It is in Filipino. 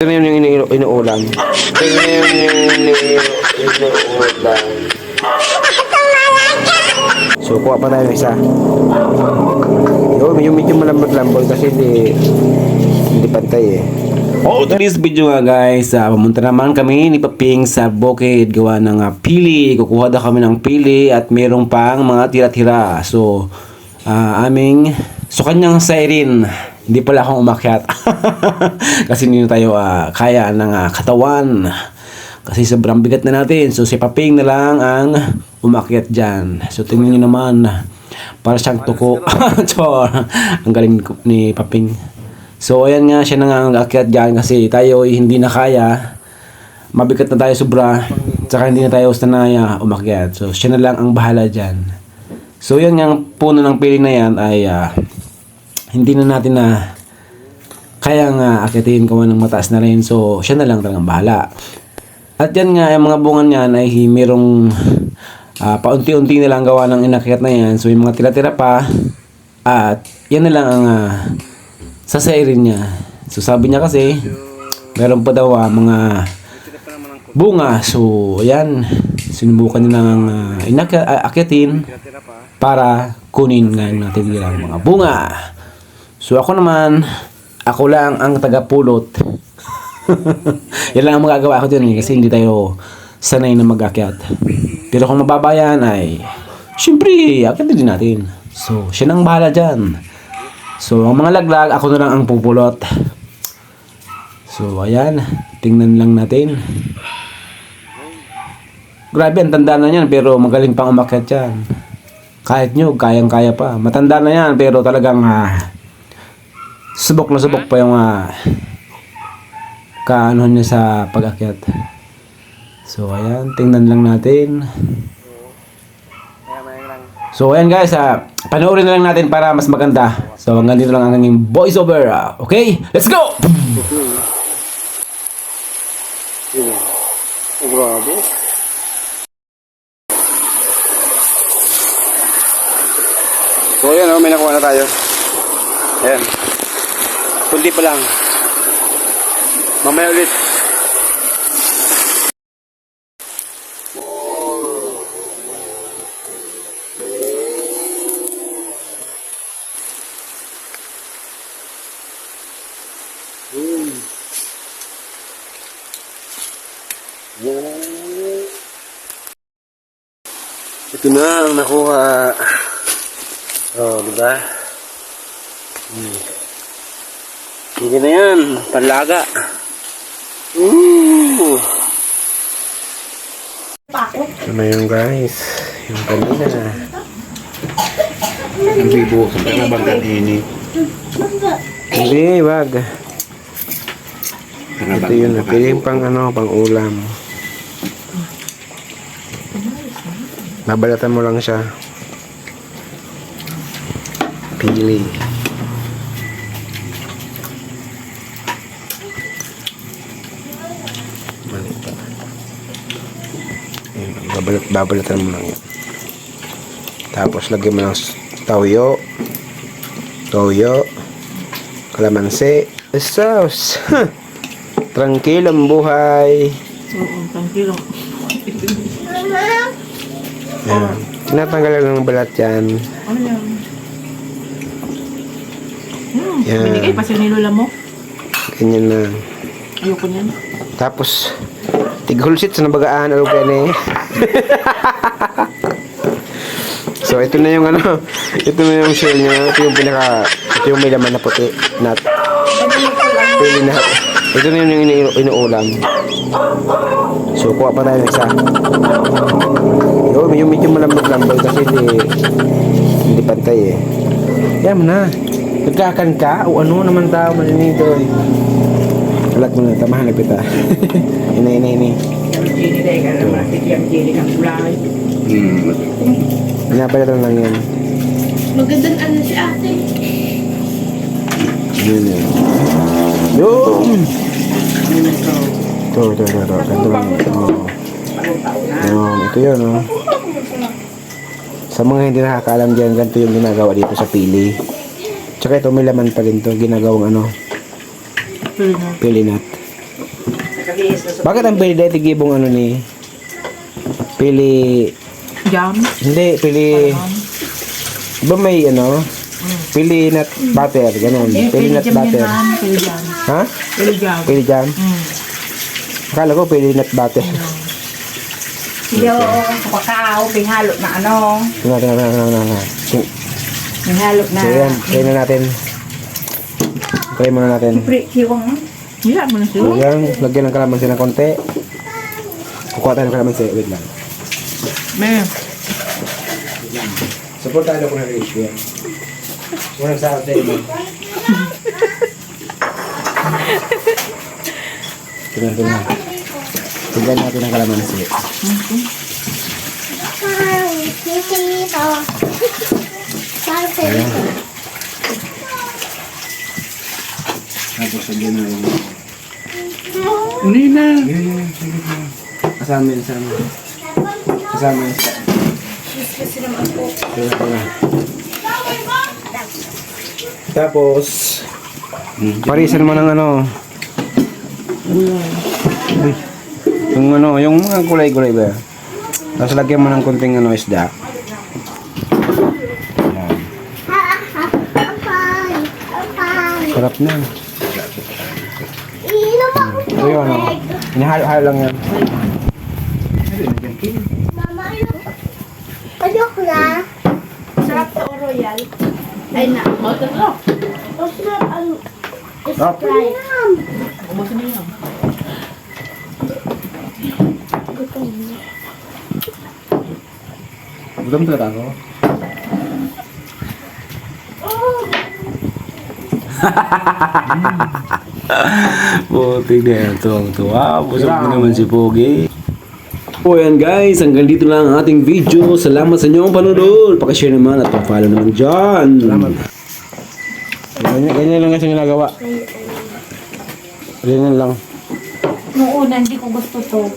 Ito na yun yung inu- inuulam. Ito na yun yung inu- inuulam. So, kuha pa tayo isa. Yun, yung medyo malambot-lambot kasi hindi, hindi pantay eh. Oh, today's video nga guys, uh, pumunta naman kami ni Paping sa bukid gawa ng ah, pili. Kukuha daw kami ng pili at merong pang mga tira-tira. So, ah, aming so kanyang siren. Hindi pala akong umakyat. Kasi hindi tayo ah, kaya ng ah, katawan. Kasi sobrang bigat na natin. So si Paping na lang ang umakyat dyan. So tingnan nyo naman. Para siyang tuko. Chor. Ang galing ni Paping. So ayan nga siya na nga ang akyat dyan kasi tayo ay hindi na kaya. Mabigat na tayo sobra. Tsaka hindi na tayo sanaya umakyat. So siya na lang ang bahala dyan. So yan nga ang puno ng piling na yan ay ah, hindi na natin na kaya nga akitin ko ng mataas na rin. So, siya na lang talagang bahala. At yan nga, yung mga bunga niyan ay merong ah, paunti-unti na lang gawa ng inakyat na yan. So, yung mga tira-tira pa. At yan na lang ang uh, sasairin niya. So, sabi niya kasi, meron pa daw ah, mga bunga. So, ayan. Sinubukan niya lang uh, inakyatin para kunin nga yung mga bunga. So ako naman, ako lang ang tagapulot. Yan lang ang magagawa ko dyan eh, kasi hindi tayo sanay na mag-akyat. Pero kung mababa yan ay, syempre, akyat din natin. So, siya nang bahala dyan. So, ang mga laglag, ako na lang ang pupulot. So, ayan. Tingnan lang natin. Grabe, ang tanda na yan, pero magaling pang umakyat yan. Kahit nyo, kayang-kaya pa. Matanda na yan, pero talagang ah, subok na subok pa yung ah, kaano niya sa pag-akyat. So, ayan, tingnan lang natin. So, ayan guys, ah, panoorin na lang natin para mas maganda. So, hanggang dito lang ang aming voiceover. ah. okay, let's go! Grabe. So yan oh, may nakuha na tayo. Ayan. Kunti pa lang. Mamaya ulit. Ito na ang nakuha. Oh, di ba? Hmm. Sige na yan. Panlaga. Ooh. Ito na yun guys. Yung kanina. Ang bibo. Sa pera bang ini? Hindi, wag. Ito yun, napiling pang ano, pang ulam. Babalatan mo lang siya. Pili. Mali pa. Ayun, babalat, babalatan mo lang yun. Tapos lagyan mo ng toyo. Toyo. Kalamansi. Sauce. Tranquilo ang buhay. Oo, tranquilo. Yan. Tinatanggal lang ng balat yan. Ano yan? Hmm, Yan. binigay pa sa nilula mo. Ganyan na. Ayoko niyan. Tapos, tighulsit sa nabagaan. Kaya eh. so, ito na yung ano. Ito na yung shell niya. Ito yung pinaka, ito yung may laman na puti. Nut. Pili na. Ito na yung inu- inuulam. So, kuha pa tayo ng isa. Yun, yung medyo malambot-lambot kasi hindi, hindi pantay eh. Yan mo na. Nagkakan ka? O ano naman tao maninito eh. Alat mo na, tamahan na kita. ina, ina, ina. Hmm. Pinabalatan lang yan. Magandang ano si ate. Yun yun. Yun! Ito, ito, ito, ito. Ganito lang. Oo. Yun, ito yun, oh. Sa mga hindi nakakaalam dyan, ganito yung ginagawa dito sa pili. Tsaka ito, may laman pa rin to. Ginagawang ano, Pili na. pili nut. Nakabihis na sa Bakit ang pili dahil tigibong ano ni? Pili... jam. Hindi, pili... Ba may ano? Pili nut butter, ganun. Eh, Pili nut butter. Pili jam. Ha? Pili jam. Pili jam? Hmm. Akala ko pili nut butter. Yo, kakao, pinghalo na ano. Tingnan, tingnan, tingnan, tingnan, tingnan. Ting- Pinghalo na. So yan, na natin. Try muna natin. Pre, siwang. Hila mo na So siya. yan, lagyan ng kalamansi ng konti. Kukuha tayo ng kalamansi. Wait lang. Me. Support tayo ko ng ratio yan. Unang sa atin. Tingnan, tingnan. Tingnan natin ang kalamansi. Ayan. Tapos lagyan na yung... Hindi na. Kasama yun, kasama. Kasama yun. Tingnan, tingnan. Tapos, parisan mo ng ano. Uy. Yung ano, yung mga gulay-gulay ba? Tapos lagyan mo ng konting ano, isda. Sarap na. Ito yung ano. Inahalo-halo lang yan. Ayoko na. Sarap to royal. Ay na. Masarap ang Sprite. Ubusin mo yun. Gutom talaga ako. Buti na yan. Tuwang-tuwa. Busog mo naman si Pogi. O yan guys, hanggang dito lang ang ating video. Salamat sa inyong panonood. Pakishare naman at pa-follow naman dyan. Salamat. Ganyan, ganyan lang kasi ginagawa. Ganyan lang. Noong una, hindi ko gusto to.